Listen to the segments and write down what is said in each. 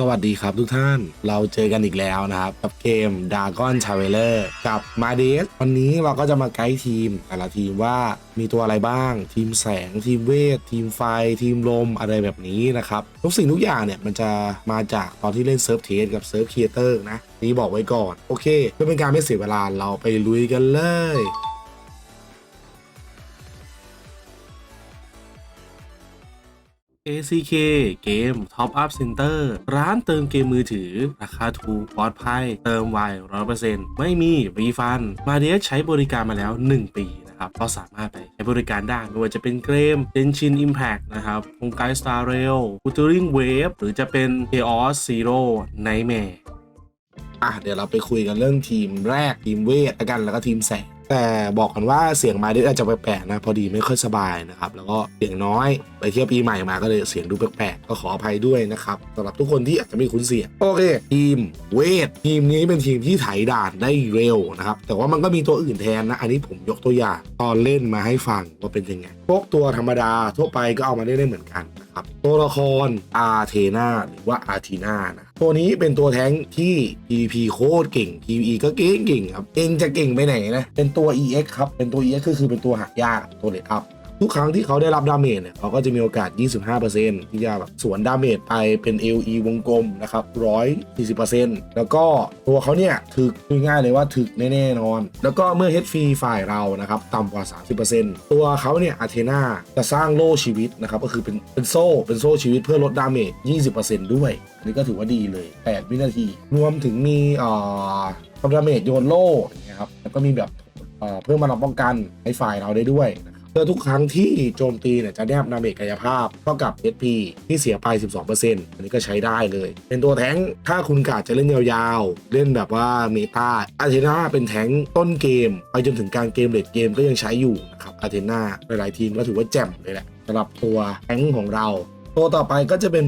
สวัสดีครับทุกท่าน เราเจอกันอีกแล้วนะครับ กับเกม Dragon Traveler กับมาเดสวันนี้เราก็จะมาไกด์ทีมแต่ละทีมว่ามีตัวอะไรบ้าง ทีมแสง ทีมเวท ทีมไฟ ทีมลมอะไรแบบนี้นะครับ ทุกสิ่งทุกอย่างเนี่ยมันจะมาจากตอนที่เล่นเซิร์ฟเทสกับเซิร์ฟครีเอเตอร์นะ นี่บอกไว้ก่อน โอเคเพื่อเป็นการไม่เสียเวลาเราไปลุยกันเลย ACK เกม Top Up Center ร้านเติมเกมมือถือ ราคาถูกปลอดภัย เติมไว100%ไม่มีรีฟัน มาเดียใช้บริการมาแล้ว 1 ปีนะครับก็สามารถไปใช้บริการได้ไม่ว่าจะเป็นเกม Genshin Impact นะครับโครงการ Star Rail u t u r i n g Wave หรือจะเป็น Chaos Zero Nightmare อะเดี๋ยวเราไปคุยกันเรื่องทีมแรกทีมเวทแล้วกันแล้วก็ทีมแสง แต่บอกกันว่าเสียงมาดิอาจจะแปลกๆนะพอดีไม่ค่อยสบายนะครับ แล้วก็เสียงน้อยไปเที่ยวปีใหม่มาก็เลยเสียงดูแปลกๆก็ขออภัยด้วยนะครับสำหรับทุกคนที่อาจจะไม่คุ้นเสียงโอเคทีมเวททีมนี้เป็นทีมที่ไถด่านได้เร็วนะครับแต่ว่ามันก็มีตัวอื่นแทนนะอันนี้ผมยกตัวอย่างตอนเล่นมาให้ฟังว่าเป็นยังไงพวกตัวธรรมดาทั่วไปก็เอามาเล่นได้เหมือนกันนะครับตัวละครอาเทนาหรือว่าอาทีนานะ ตัวนี้เป็นตัวแท้งที่ PVP โคตรเก่ง PVE ก็เก่งเก่งครับ เองจะเก่งไปไหนนะ เป็นตัว EX ครับ เป็นตัว EX ก็คือเป็นตัวหักยากตัวเลดอัพ ทุกครั้งที่เขาได้รับดาเมจเนี่ยเขาก็จะมีโอกาส 25%ที่จะแบบสวนดาเมจไปเป็น LE วงกลมนะครับ140%แล้วก็ตัวเขาเนี่ยถึกง่ายเลยว่าถึกแน่ๆนอน แล้วก็เมื่อ HP ฝ่ายเรานะครับต่ำกว่า 30%ตัวเขาเนี่ยอาเทนาจะสร้างโล่ชีวิตนะครับก็คือเป็นเป็นโซ่เป็นโซ่ชีวิตเพื่อลดดาเมจ 20%ด้วย อันนี้ก็ถือว่าดีเลย 8 วินาที รวมถึงมีอ่อทำดาเมจโยนโล่อย่างเงี้ยครับแล้วก็มีแบบเพิ่มมาลังป้องกันให้ฝ่ายเราได้ด้วย เพื่อทุกครั้งที่โจมตีเนี่ยจะแนบนาเมกกายภาพเท่ากับ HP ที่เสียไป 12%อันนี้ก็ใช้ได้เลย เป็นตัวแท้งถ้าคุณกะจะเล่นยาวๆ เล่นแบบว่าเมตาอาเทนาเป็นแท้งต้นเกม ไปจนถึงกลางเกมเลดเกมก็ยังใช้อยู่นะครับอาเทนาหลายๆทีมก็ถือว่าแจ่มเลยแหละสำหรับตัวแท้งของเรา ตัวต่อไปก็จะเป็น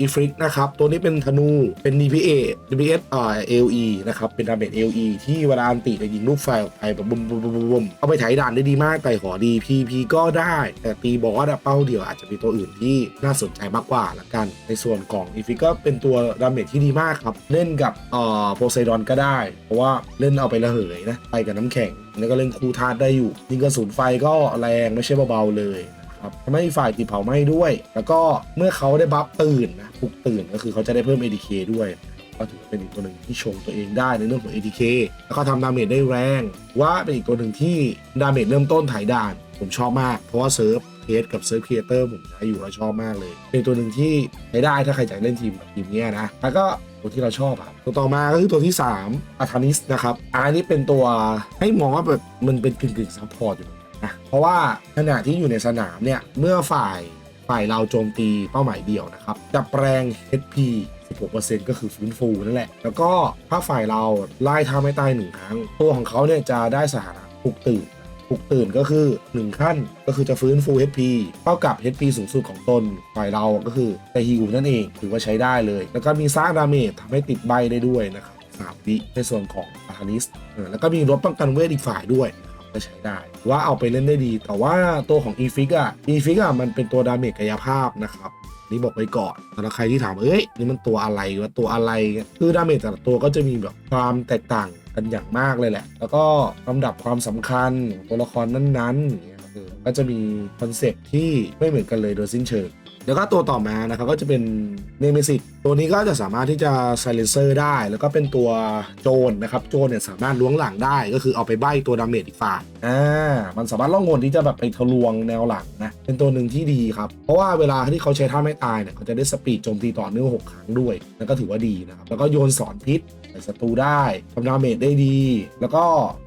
อีฟริกนะครับ ตัวนี้เป็นธนู เป็น DPA DPS อ่า LE นะครับ เป็นดาเมจ LE ที่เวลาอันติจะยิงลูกไฟออกไปแบบบุมบุมบุมบุมเอาไปไถด่านได้ดีมากแต่ขอดี PP ก็ได้ แต่ตีบอสอะเป้าเดียวอาจจะมีตัวอื่นที่น่าสนใจมากกว่าละกัน ในส่วนของอีฟริกก็เป็นตัวดาเมจที่ดีมากครับ เล่นกับเอ่อโพไซดอนก็ได้ เพราะว่าเล่นเอาไประเหยนะไปกับน้ำแข็งแล้วก็เล่นคูธาตุได้อยู่ยิงกระสุนไฟก็แรงไม่ใช่เบาๆเลย ครับทำให้ฝ่ายติดเผาไหม้ด้วย แล้วก็เมื่อเขาได้บัฟตื่นนะปลุกตื่นก็คือเขาจะได้เพิ่ม ADK ด้วยก็ถือเป็นอีกตัวหนึ่งที่ชงตัวเองได้ในเรื่องของ ADK แล้วก็ทำดาเมจได้แรงว่าเป็นอีกตัวหนึ่งที่ดาเมจเริ่มต้นถ่ายด่าน ผมชอบมาก เพราะว่าเซิร์ฟเทสกับเซิร์ฟครีเอเตอร์ผมใช้อยู่แล้วชอบมากเลย เป็นตัวหนึ่งที่ใช้ได้ถ้าใครจะเล่นทีมแบบทีมเนี้ยนะ แล้วก็ตัวที่เราชอบครับตัวต่อมาก็คือตัวที่3อาธานิสนะครับอันนี้เป็นตัวให้มองว่าแบบมันเป็นกึ่งกึ่งซัพพอร์ตอยู่ นะเพราะว่าขณะที่อยู่ในสนามเนี่ยเมื่อฝ่ายฝ่ายเราโจมตีเป้าหมายเดียวนะครับจะแปลง HP 16%ก็คือฟื้นฟูนั่นแหละ แล้วก็ถ้าฝ่ายเราไล่ท่าไม่ตายหนึ่งครั้ง ตัวของเขาเนี่ยจะได้สถานะปลุกตื่นปลุกตื่นก็คือ 1 ขั้นก็คือจะฟื้นฟู HP เท่ากับ HP สูงสุดของตน ฝ่ายเราก็คือจะฮิวนั่นเองถือว่าใช้ได้เลย แล้วก็มีสร้างดาเมจทำให้ติดใบได้ด้วยนะครับสามวิในส่วนของอาร์นิสแล้วก็มีลดป้องกันเวทอีกฝ่ายด้วย ใช้ได้ ว่าเอาไปเล่นได้ดี แต่ว่าตัวของ e f i g อะ e f i g อะมันเป็นตัวดาเมจกายภาพนะครับนี่บอกไว้ก่อนสำหรับใครที่ถาม เอ้ย นี่มันตัวอะไรวะ ตัวอะไร คือดาเมจแต่ละตัวก็จะมีแบบความแตกต่างกันอย่างมากเลยแหละ แล้วก็ลำดับความสำคัญของตัวละครนั้นๆอย่างเงี้ยก็จะมีคอนเซปที่ไม่เหมือนกันเลยโดยสิ้นเชิง แล้วก็ตัวต่อมานะครับก็จะเป็นเนเมซิตตัวนี้ก็จะสามารถที่จะไซเลนเซอร์ได้ แล้วก็เป็นตัวโจรนะครับ โจรเนี่ยสามารถล้วงหลังได้ ก็คือเอาไปใบ้ตัวดาเมจอีกฝ่ายอ่ามันสามารถล่องหนที่จะแบบไปทะลวงแนวหลังนะเป็นตัวหนึ่งที่ดีครับ เพราะว่าเวลาที่เขาใช้ท่าไม่ตายเนี่ยเขาจะได้สปีดโจมตีต่อเนื่อง6ครั้งด้วยนั่นก็ถือว่าดีนะครับแล้วก็โยนสอนพิษใส่ศัตรูได้ทำดาเมจได้ดี แล้วก็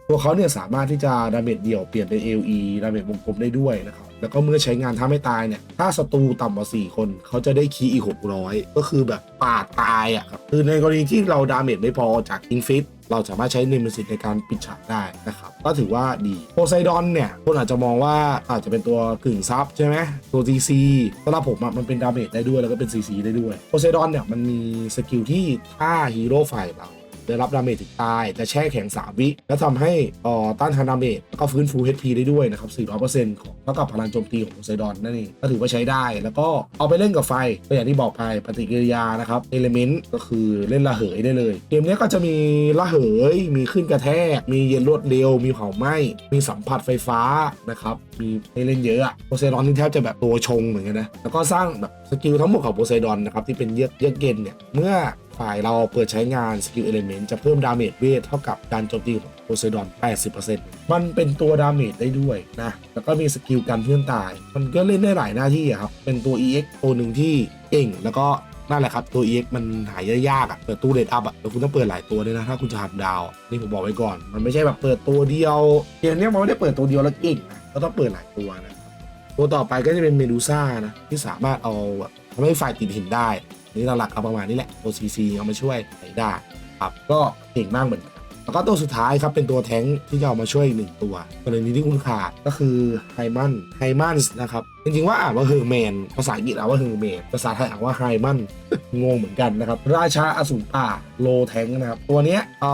ตัวเขาเนี่ยสามารถที่จะดาเมจเดี่ยวเปลี่ยนเป็น LE ดาเมจวงกลมได้ด้วยนะครับ แล้วก็เมื่อใช้งานถ้าไม่ตายเนี่ย ถ้าศัตรูต่ำกว่า 4 คน เขาจะได้คีย์อีก 600 ก็คือแบบปาดตายอะครับคือในกรณีที่เราดาเมจไม่พอจากอิงฟิตเราสามารถใช้เนมสิตในการปิดฉากได้นะครับ ก็ถือว่าดีโพไซดอนเนี่ย คนอาจจะมองว่าอาจจะเป็นตัวกึ่งซับใช่ไหมตัว CC สำหรับผมอะมันเป็นดาเมจได้ด้วยแล้วก็เป็น CC ได้ด้วยโพไซดอนเนี่ยมันมีสกิลที่ถ้าฮีโร่ฝ่ายเรา ได้รับดาเมจถึงตายจะแช่แข็ง 3 วิ แล้วทำให้อ่อต้านทานดาเมจแล้วก็ฟื้นฟู HP ได้ด้วยนะครับ 400%ของเท่ากับพลังโจมตีของโพไซดอนนั่นเองก็ถือว่าใช้ได้ แล้วก็เอาไปเล่นกับไฟก็อย่างที่บอกไปปฏิกิริยานะครับเอลิเมนต์ก็คือเล่นระเหยได้เลย เกมนี้ก็จะมีระเหย มีขึ้นกระแทก มีเย็นรวดเร็ว มีเผาไหม้ มีสัมผัสไฟฟ้านะครับ มีให้เล่นเยอะอะโพไซดอนนี่แทบจะแบบตัวชงเหมือนกันนะ แล้วก็สร้างแบบสกิลทั้งหมดของโพไซดอนนะครับที่เป็นเยือกเยือกเย็นเนี่ย เมื่อ ฝ่ายเราเปิดใช้งานสกิลเอลิเมนต์จะเพิ่มดาเมจเวทเท่ากับการโจมตีของโพไซดอน 80%มันเป็นตัวดาเมจได้ด้วยนะ แล้วก็มีสกิลกันเพื่อนตาย มันก็เล่นได้หลายหน้าที่อะครับ เป็นตัว EX ตัวหนึ่งที่เก่งแล้วก็นั่นแหละครับ ตัว EX มันหายยากๆอะ เปิดตู้เรดอัพอะแล้วคุณต้องเปิดหลายตัวด้วยนะ ถ้าคุณจะทำดาว นี่ผมบอกไว้ก่อน มันไม่ใช่แบบเปิดตัวเดียวเกมเนี้ยมันไม่ได้เปิดตัวเดียวแล้วเก่งนะก็ต้องเปิดหลายตัวนะครับตัวต่อไปก็จะเป็นเมดูซ่านะที่สามารถเอาแบบทำให้ฝ่ายติดหินได้ นี่หลักๆเอาประมาณนี้แหละตัวซีซีเอามาช่วยใช้ได้ครับก็เก่งมากเหมือนกันแล้วก็ตัวสุดท้ายครับเป็นตัวแท้งที่จะเอามาช่วยอีกหนึ่งตัวกรณีที่คุณขาดก็คือไฮมันไฮมันนะครับจริงๆว่าอ่านว่าเฮอร์แมนภาษาอังกฤษอ่านว่าเฮอร์แมนภาษาไทยอ่านว่าไฮมันงงเหมือนกันนะครับราชาอสูรป่าโลแทงนะครับตัวเนี้ยเอ่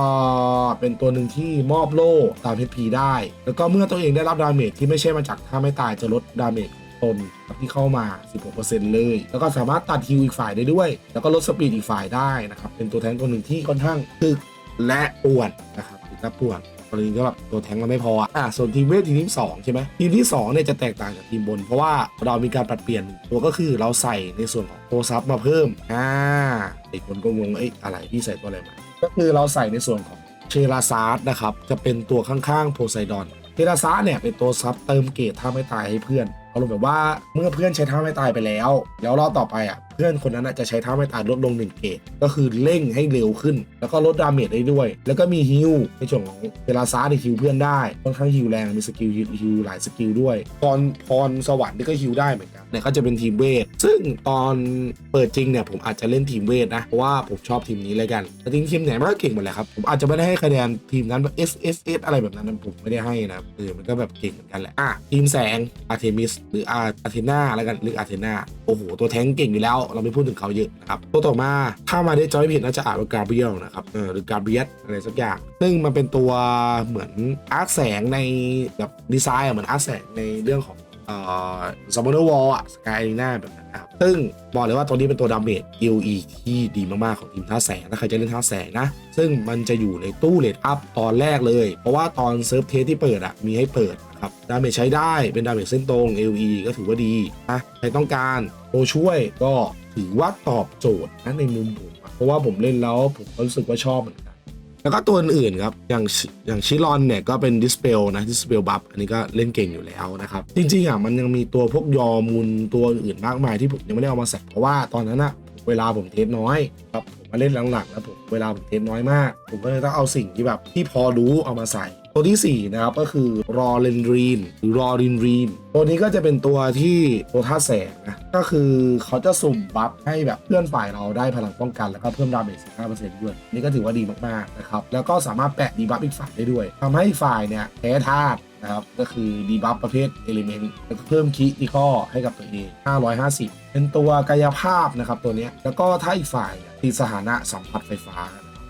อเป็นตัวหนึ่งที่มอบโล่ตามเพชรพีได้ แล้วก็เมื่อตัวเองได้รับดาเมจที่ไม่ใช่มาจากถ้าไม่ตายจะลดดาเมจ ตนที่เข้ามา 16%เลย แล้วก็สามารถตัดฮิวอีกฝ่ายได้ด้วย แล้วก็ลดสปีดอีกฝ่ายได้นะครับ เป็นตัวแทงตัวหนึ่งที่ค่อนข้างตึกและป่วนนะครับตึกและป่วนกรณีก็แบบตัวแทงมันไม่พออะส่วนทีมเวททีมที่สองใช่ไหมทีมที่2เนี่ยจะแตกต่างจากทีมบน เพราะว่าเรามีการปรับเปลี่ยนตัวก็คือเราใส่ในส่วนของโทรซับมาเพิ่มอ่าไอ้คนก็งงเอ้ยอะไรพี่ใส่ตัวอะไรมา ก็คือเราใส่ในส่วนของเชราซาร์ดนะครับจะเป็นตัวข้างๆโพไซดอนเทราซาเนี่ยเป็นตัวซับเติมเกรดถ้าไม่ตายให้เพื่อน อารมณ์แบบว่าเมื่อเพื่อนใช้ท่าไม่ตายไปแล้ว แล้วรอบต่อไปอะ เพื่อนคนนั้นจะใช้ท่าไม่ตายลดลง1เกรดก็คือเร่งให้เร็วขึ้น แล้วก็ลดดาเมจได้ด้วย แล้วก็มีฮิลในส่วนของเทราซาที่ฮิลเพื่อนได้ค่อนข้างฮิลแรงมีสกิลฮิลหลายสกิลด้วยพรพรสวรรค์นี่ก็ฮิลได้เหมือนกันเนี่ยก็จะเป็นทีมเวท ซึ่งตอนเปิดจริงเนี่ยผมอาจจะเล่นทีมเวทนะเพราะว่าผมชอบทีมนี้เลยกันแต่จริงๆทีมไหนมันก็เก่งหมดแหละครับผมอาจจะไม่ได้ให้คะแนนทีมนั้นแบบ S S S อะไรแบบนั้นนะผมไม่ได้ให้นะครับเออมันก็แบบเก่งเหมือนกันแหละอะทีมแสงอาร์เทมิสหรืออาร์เทนาแล้วกันหรืออาร์เทนาโอ้โหตัวแท้งเก่งอยู่แล้วเราไม่พูดถึงเขาเยอะนะครับตัวต่อมาถ้ามาได้จอยผิดน่าจะอ่านว่ากาเบรียลนะครับเออหรือกาเบรียสอะไรสักอย่าง ซึ่งมันเป็นตัวเหมือนอาร์คแสงในแบบดีไซน์เหมือนอาร์คแสงในเรื่องของเอ่อซัมมอนเดอร์วอลอะสกายหน้าแบบนั้นนะครับซึ่งบอกเลยว่าตัวนี้เป็นตัวดาเมจ UE ที่ดีมาก ๆ ของทีมท่าแสง ถ้าใครจะเล่นท่าแสงนะ ซึ่งมันจะอยู่ในตู้เลดอัพตอนแรกเลย เพราะว่าตอนเซิร์ฟเทสที่เปิดอะมีให้เปิด ครับดาเมจใช้ได้เป็นดาเมจเส้นตรง LE ก็ถือว่าดีนะใครต้องการตัวช่วยก็ถือว่าตอบโจทย์นะในมุมผมเพราะว่าผมเล่นแล้วผมก็รู้สึกว่าชอบเหมือนกันแล้วก็ตัวอื่นๆครับ อย่างอย่างชิรอนเนี่ยก็เป็นดิสเปลนะดิสเปลบัฟอันนี้ก็เล่นเก่งอยู่แล้วนะครับ จริงๆอะมันยังมีตัวพวกยอมูลตัวอื่นมากมายที่ผมยังไม่ได้เอามาใส่เพราะว่าตอนนั้นอะเวลาผมเทสน้อยครับผมมาเล่นหลังๆแล้วผมเวลาผมเทสน้อยมาก ผมก็เลยต้องเอาสิ่งที่แบบที่พอรู้เอามาใส่ ตัวที่ 4 นะครับ ก็คือรอเรนรีนหรือรอรินรีนตัวนี้ก็จะเป็นตัวที่ตัวท่าแสงนะก็คือเขาจะสุ่มบัฟให้แบบเพื่อนฝ่ายเราได้พลังป้องกันแล้วก็เพิ่มดาเมจ15%ด้วยนี่ก็ถือว่าดีมากๆนะครับแล้วก็สามารถแปะดีบัฟอีกฝ่ายได้ด้วยทำให้ฝ่ายเนี่ยแพ้ธาตุนะครับก็คือดีบัฟประเภทเอลิเมนต์แล้วก็เพิ่มคิที่ข้อให้กับตัวเอง 550 เป็นตัวกายภาพนะครับตัวนี้แล้วก็ถ้าอีกฝ่ายเนี่ยตีสถานะสัมผัสไฟฟ้า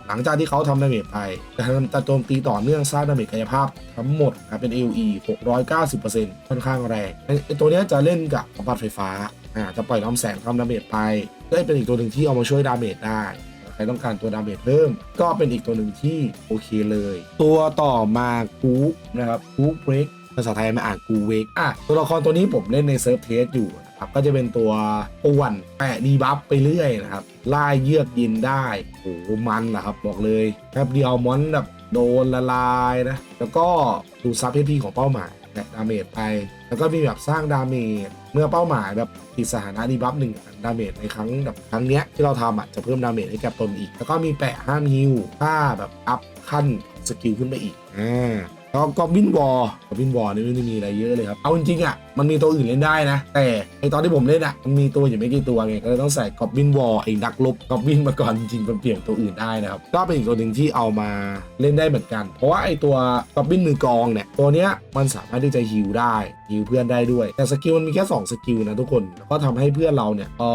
หลังจากที่เขาทำดาเมจไปจะทำจะโจมตีต่อเนื่องสร้างดาเมจกายภาพทั้งหมดครับเป็น AOE 690%ค่อนข้างแรงไอตัวนี้จะเล่นกับสัมผัสไฟฟ้าอ่าจะปล่อยน้ำแสงทำดาเมจไปก็เป็นอีกตัวหนึ่งที่เอามาช่วยดาเมจได้ใครต้องการตัวดาเมจเพิ่ม ก็เป็นอีกตัวหนึ่งที่โอเคเลย ตัวต่อมากู๊นะครับกู๊เบรกภาษาไทยม่อ่านกูเวกอะตัวละครตัวนี้ผมเล่นในเซิร์ฟเทสอยู่ ครับก็จะเป็นตัวป่วนแปะดีบัฟไปเรื่อยนะครับล่าเยือกยินได้โอ้มันนะครับบอกเลยแป๊บเดียวมอนแบบโดนละลายนะแล้วก็ดูซับเพพีของเป้าหมายและดาเมจไป แล้วก็มีแบบสร้างดาเมจเมื่อเป้าหมายแบบติดสถานะดีบัฟหนึ่งดาเมจในครั้งแบบครั้งเนี้ยที่เราทำอะจะเพิ่มดาเมจให้กับตนอีก แล้วก็มีแปะห้ามฮิวถ้าแบบอัพขั้นสกิลขึ้นไปอีกอ่า แล้วก็บินวอลกับบินวอลนี่ไม่ได้มีอะไรเยอะเลยครับ เอาจริงๆอะมันมีตัวอื่นเล่นได้นะ แต่ไอตอนที่ผมเล่นอะมันมีตัวอยู่ไม่กี่ตัวไงก็เลยต้องใส่กอบบินวอลไอ้นักลบกอบบินมาก่อนจริงๆมันเปลี่ยนตัวอื่นได้นะครับก็เป็นอีกตัวหนึ่งที่เอามาเล่นได้เหมือนกัน เพราะว่าไอตัวกอบบินมือกองเนี่ยตัวเนี้ยมันสามารถที่จะฮิลได้ฮิลเพื่อนได้ด้วย แต่สกิลมันมีแค่สองสกิลนะทุกคนแล้วก็ทำให้เพื่อนเราเนี่ยเอ่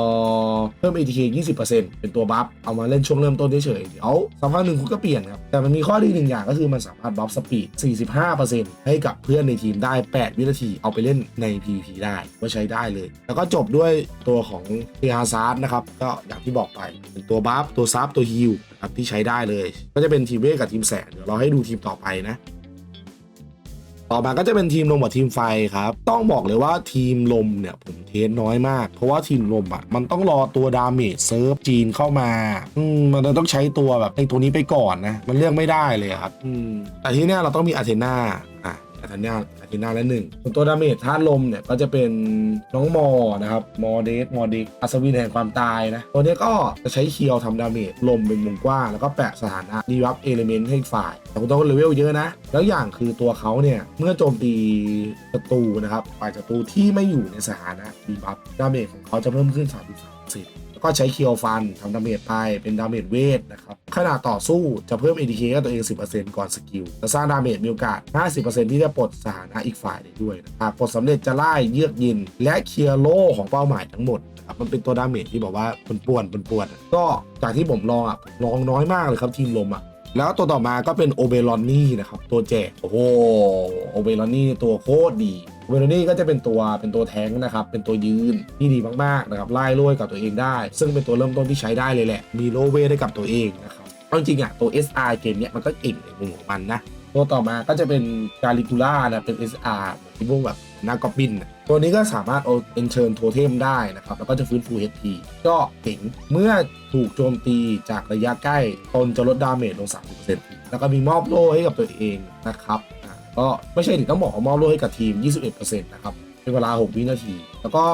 อเพิ่ม ATK 20%เป็นตัวบัฟเอามาเล่นช่วงเริ่มต้นเฉยๆเดี๋ยวสักพักหนึ่งคุณก็เปลี่ยนครับแต่มันมีข้อดีหนึ่งอย่างก็คือมันสามารถบัฟสปีด45%ให้กับเพื่อนในทีมได้ 8 วินาทีเอาไปเล่นใน PVP ได้ก็ใช้ได้เลย แล้วก็จบด้วยตัวของเทียร์ซาร์ดนะครับก็อย่างที่บอกไปเป็นตัวบัฟตัวซับตัวฮิลครับที่ใช้ได้เลย ก็จะเป็นทีมเวทกับทีมแสนเดี๋ยวเราให้ดูทีมต่อไปนะ ต่อมาก็จะเป็นทีมลมกับทีมไฟครับ ต้องบอกเลยว่าทีมลมเนี่ยผมเทสน้อยมาก เพราะว่าทีมลมอะมันต้องรอตัวดาเมจเซิร์ฟจีนเข้ามาอืมมันต้องใช้ตัวแบบไอ้ตัวนี้ไปก่อนนะ มันเลือกไม่ได้เลยครับอืมแต่ที่เนี้ยเราต้องมีอาเทนา อาเทนาอาเทนาและหนึ่งส่วนตัวดาเมจธาตุลมเนี่ยก็จะเป็นน้องมอนะครับมอเดสมอดิกอัศวินแห่งความตายนะตัวเนี้ยก็จะใช้เคียวทำดาเมจลมเป็นวงกว้างแล้วก็แปะสถานะดีวับเอลิเมนต์ให้ฝ่าย แต่คุณต้องเลเวลเยอะนะ แล้วอย่างคือตัวเขาเนี่ยเมื่อโจมตีศัตรูนะครับฝ่ายศัตรูที่ไม่อยู่ในสถานะดีบัฟดาเมจของเขาจะเพิ่มขึ้น 33%แล้ว ก็ใช้เคียวฟันทำดาเมจไปเป็นดาเมจเวทนะครับขณะต่อสู้จะเพิ่ม ADK ให้ตัวเอง 10%ก่อนสกิลจะสร้างดาเมจมีโอกาส 50%ที่จะปลดสถานะอีกฝ่ายได้ด้วยนะหากปลดสำเร็จจะไล่เยือกย็นและเคลียร์โล่ของเป้าหมายทั้งหมดนะครับมันเป็นตัวดาเมจที่บอกว่าปนป่วนๆปวนก็จากที่ผมลองอะลองน้อยมากเลยครับทีมลมอะแล้วตัวต่อมาก็เป็นโอเบรอนนี่นะครับ ตัวแจกโอ้โหโอเบรอนนี่ตัวโคตรดี โอเบรนี่ก็จะเป็นตัวเป็นตัวแทงนะครับ เป็นตัวยืนที่ดีมากๆนะครับไล่ลุยกับตัวเองได้ ซึ่งเป็นตัวเริ่มต้นที่ใช้ได้เลยแหละ มีโลเวได้กับตัวเองนะครับเอาจริงๆอะตัว SR เกมเนี้ยมันก็เก่งในมุมของมันนะ ตัวต่อมาก็จะเป็นกาลิกูล่านะเป็น SR เหมือนที่พวกแบบน้ากอบบิน ตัวนี้ก็สามารถเอาเอนเชิญโทเทมได้นะครับ แล้วก็จะฟื้นฟู HP ก็เจ๋งเมื่อถูกโจมตีจากระยะใกล้ตนจะลดดาเมจลง 30%แล้วก็มีมอบโล่ให้กับตัวเองนะครับ ก็ไม่ใช่ถึงต้องบอกมอบโล่ให้กับทีม 21%นะครับเป็นเวลา 6 วินาที แล้วก็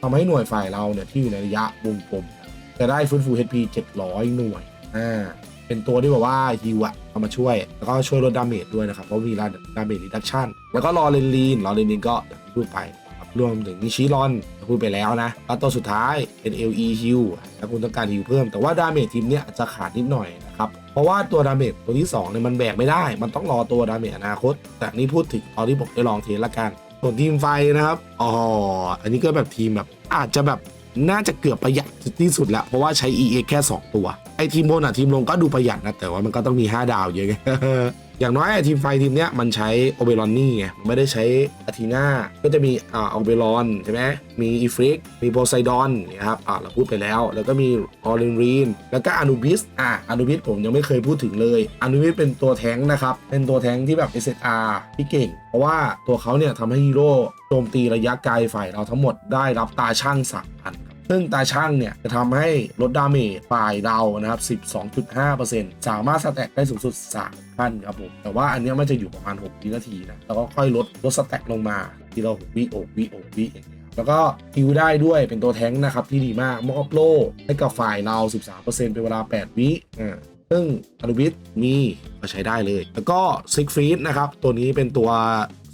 ทำให้หน่วยฝ่ายเราเนี่ยที่อยู่ในระยะวงกลม จะได้ฟื้นฟู HP 700 หน่วยอ่าเป็นตัวที่แบบว่าฮิวอะเอามาช่วย แล้วก็ช่วยลดดาเมจด้วยนะครับ เพราะมีดาเมจรีดักชั่นแล้วก็รอเลนลีนรอเลนลีนก็พูดไปนะครับรวมถึงนิชิรอนพูดไปแล้วนะแล้วตัวสุดท้ายเป็น LE ฮิวถ้าคุณต้องการฮิวเพิ่ม แต่ว่าดาเมจทีมเนี้ยจะขาดนิดหน่อยนะครับ เพราะว่าตัวดาเมจตัวที่2เนี่ยมันแบกไม่ได้ มันต้องรอตัวดาเมจอนาคต แต่นี่พูดถึงตอนที่ผมได้ลองเทสละกันส่วนทีมไฟนะครับ อ๋อ อันนี้ก็แบบทีมแบบอาจจะแบบน่าจะเกือบประหยัดที่สุดแล้ว เพราะว่าใช้ EA แค่ 2 ตัว ไอทีมบนอะทีมลงก็ดูประหยัดนะ แต่ว่ามันก็ต้องมี 5 ดาวเยอะไง อย่างน้อยไอทีมไฟทีมเนี้ยมันใช้โอเบรอนนี่ไงไม่ได้ใช้อาทีนาก็จะมีอ่าโอเบรอนใช่ไหมมีอีฟริกมีโพไซดอนนี่ยครับอ่าเราพูดไปแล้ว แล้วก็มีออเรนรีนแล้วก็อนูบิสอ่าอนูบิสผมยังไม่เคยพูดถึงเลย อนูบิสเป็นตัวแท้งค์นะครับ เป็นตัวแท้งค์ที่แบบ SSR ที่เก่ง เพราะว่าตัวเขาเนี่ยทำให้ฮีโร่โจมตีระยะไกลฝ่ายเราทั้งหมดได้รับตาช่างสามพันค ซึ่งตาช่างเนี่ยจะทำให้ลดดาเมจฝ่ายเรานะครับ 12.5%สามารถสแต็กได้สูงสุด3พันครับผม แต่ว่าอันนี้มันจะอยู่ประมาณ6วินาทีนะ แล้วก็ค่อยลดลดสแต็กลงมาทีละ6วิโอกวิโอกวิอย่างเงี้ยแล้วก็ฮิวได้ด้วยเป็นตัวแท้งนะครับที่ดีมากมอบโล่ให้กับฝ่ายเรา 13%เป็นเวลา 8 วิอ่าซึ่งอนุวิทมีก็ใช้ได้เลย แล้วก็ซิกฟีดนะครับ ตัวนี้เป็นตัว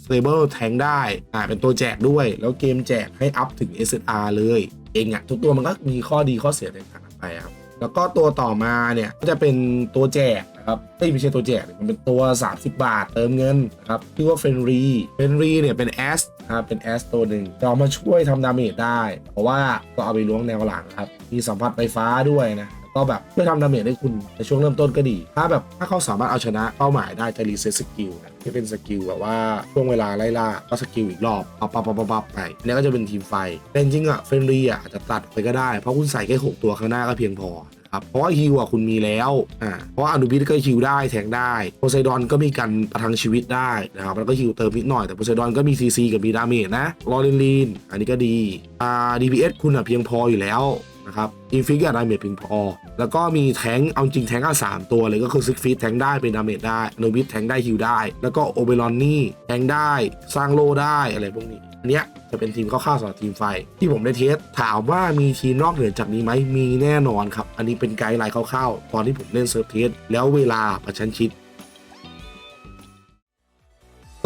stable tank ได้อ่าเป็นตัวแจกด้วย แล้วเกมแจกให้อัพถึง SSR เลย เองอะทุกตัวมันก็มีข้อดีข้อเสียแตกต่างกันไปครับแล้วก็ตัวต่อมาเนี่ยก็จะเป็นตัวแจกนะครับไม่ใช่ตัวแจกมันเป็นตัว 30 บาท เติมเงินนะครับชื่อว่าเฟนรีเฟนรีเนี่ยเป็นแอสครับเป็นแอสตัวหนึ่งจะเอามาช่วยทำดาเมจได้ เพราะว่าก็เอาไปล้วงแนวหลังครับ มีสัมผัสไฟฟ้าด้วยนะ ก็แบบเพื่อทำดาเมจให้คุณในช่วงเริ่มต้นก็ดี ถ้าแบบถ้าเขาสามารถเอาชนะเป้าหมายได้จะรีเซ็ตสกิลนะที่เป็นสกิลแบบว่าช่วงเวลาไล่ล่าก็สกิลอีกรอบปับปับปับปับปับไปแล้ก็จะเป็นทีมไฟแต่จริงๆอะเฟรนรีอะอาจจะตัดไปก็ได้เพราะคุณใส่แค่6ตัวข้างหน้าก็เพียงพอครับเพราะว่าฮิวอะคุณมีแล้วอ่าเพราะว่าอนุบิทก็ฮิวได้แทงได้โพไซดอนก็มีการประทังชีวิตได้นะครับแล้วก็ฮิวเติมนิดหน่อยแต่โพไซดอนก็มีซีซีกับมีดาเมจนะลอเรนลีนอันนี้ก็ดีอ่า DPS คุณอะเพียงพออยู่แล้ว นะครับอินฟิกกับดาเมจเพียงพอ แล้วก็มีแทงเอาจริงแทงค์ก็สามตัวเลยก็คือซิกฟิตแทงได้เป็นดาเมจได้โนบิทแทงได้ฮิลได้ แล้วก็โอเบรอนนี่แทงได้สร้างโลได้อะไรพวกนี้อันเนี้ยจะเป็นทีมคร่าวๆสำหรับทีมไฟ ที่ผมได้เทสถามว่ามีทีมนอกเหนือจากนี้ไหมมีแน่นอนครับ อันนี้เป็นไกด์ไลน์คร่าวๆตอนที่ผมเล่นเซิร์ฟเทสแล้วเวลาประชันชิด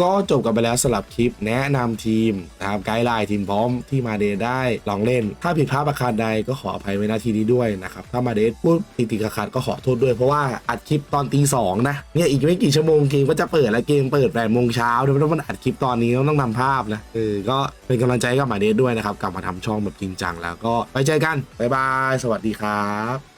ก็จบกันไปแล้วสำหรับคลิปแนะนำทีมนะครับไกด์ไลน์ทีมพร้อมที่มาเดได้ลองเล่น ถ้าผิดพลาดประการใดก็ขออภัยไว้ณที่นี้ด้วยนะครับถ้ามาเดพูดติดติดขัดก็ขอโทษด้วยเพราะว่าอัดคลิปตอนตีสองนะเนี่ยอีกไม่กี่ชั่วโมงเกมก็จะเปิดแล้วเกมเปิดแปดโมงเช้าเดี๋ยวต้องมาอัดคลิปตอนนี้ต้องนำภาพนะเออก็เป็นกำลังใจกับมาเดด้วยนะครับกลับมาทำช่องแบบจริงจังแล้วก็ไว้เจอกันบ๊ายบายสวัสดีครับ